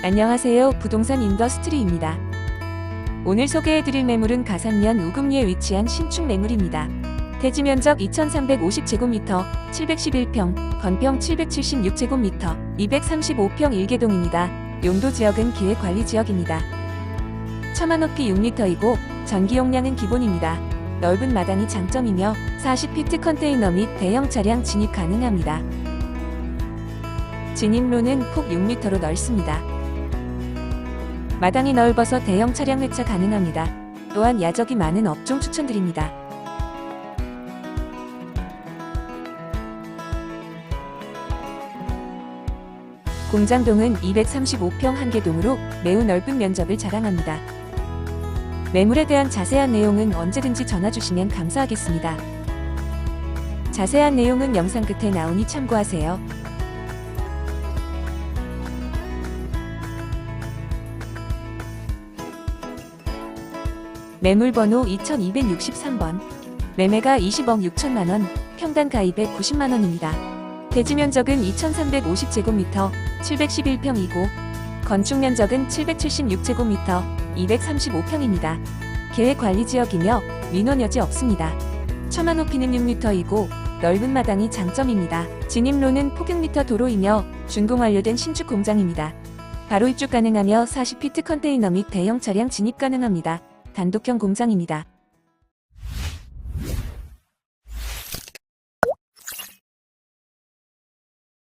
안녕하세요. 부동산 인더스트리입니다. 오늘 소개해드릴 매물은 가산면 우금리에 위치한 신축 매물입니다. 대지 면적 2350제곱미터, 711평, 건평 776제곱미터, 235평 1개동입니다. 용도 지역은 기획관리 지역입니다. 처마 높이 6m이고 전기 용량은 기본입니다. 넓은 마당이 장점이며 40피트 컨테이너 및 대형 차량 진입 가능합니다. 진입로는 폭 6m로 넓습니다. 마당이 넓어서 대형 차량 회차 가능합니다. 또한 야적이 많은 업종 추천드립니다. 공장동은 235평 한개동으로 매우 넓은 면적을 자랑합니다. 매물에 대한 자세한 내용은 언제든지 전화 주시면 감사하겠습니다. 자세한 내용은 영상 끝에 나오니 참고하세요. 매물 번호 2263번. 매매가 20억 6천만 원, 평당 가입에 90만 원입니다. 대지 면적은 2350제곱미터, 711평이고 건축 면적은 776제곱미터, 235평입니다. 계획 관리 지역이며 민원 여지 없습니다. 처마 높이는 6m이고 넓은 마당이 장점입니다. 진입로는 폭격미터 도로이며 준공 완료된 신축 공장입니다. 바로 입주 가능하며 40피트 컨테이너 및 대형 차량 진입 가능합니다. 단독형 공장입니다.